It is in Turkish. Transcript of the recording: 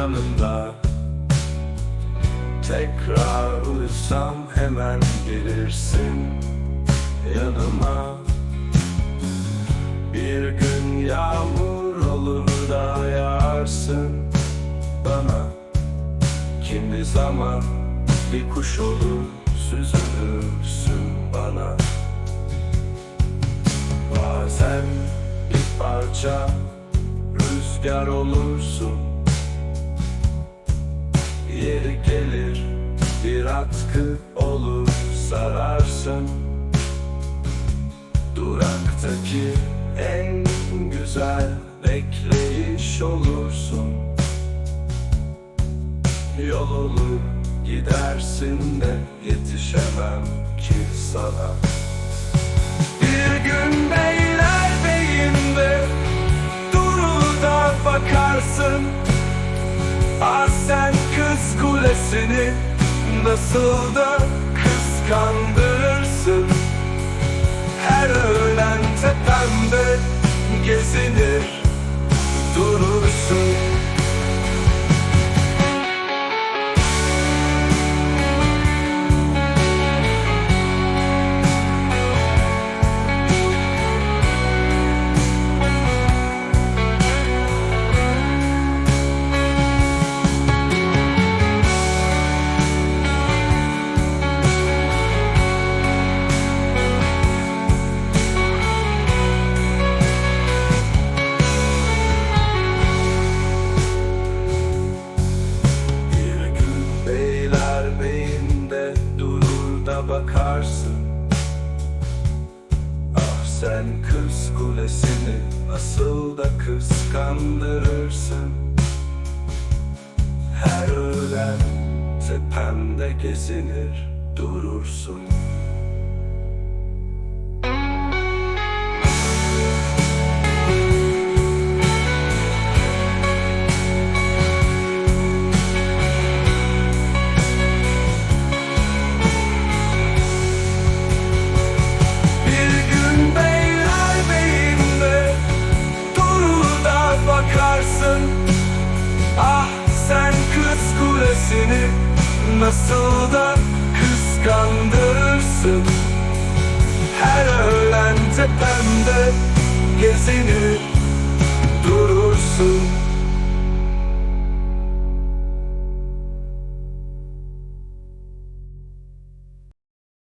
yanımda. Tekrar uyusam hemen gelirsin yanıma Bir gün yağmur olur da yağarsın bana Kimi zaman bir kuş olur süzülürsün bana. Bazen bir parça rüzgar olursun bir atkı olur sararsın Duraktaki en güzel bekleyiş olursun. Yol olur gidersin de yetişemem ki sana. Bir gün beyler beyinde durur da bakarsın. Ah sen kız kulesini nasıl da kıskandırırsın? Her öğlen tepemde gezinir durursun bakarsın. Ah sen kız kulesini nasıl da kıskandırırsın. Her öğlen tepemde gezinir durursun kulesini nasıl da kıskandırırsın? Her öğlen tepemde gezinir durursun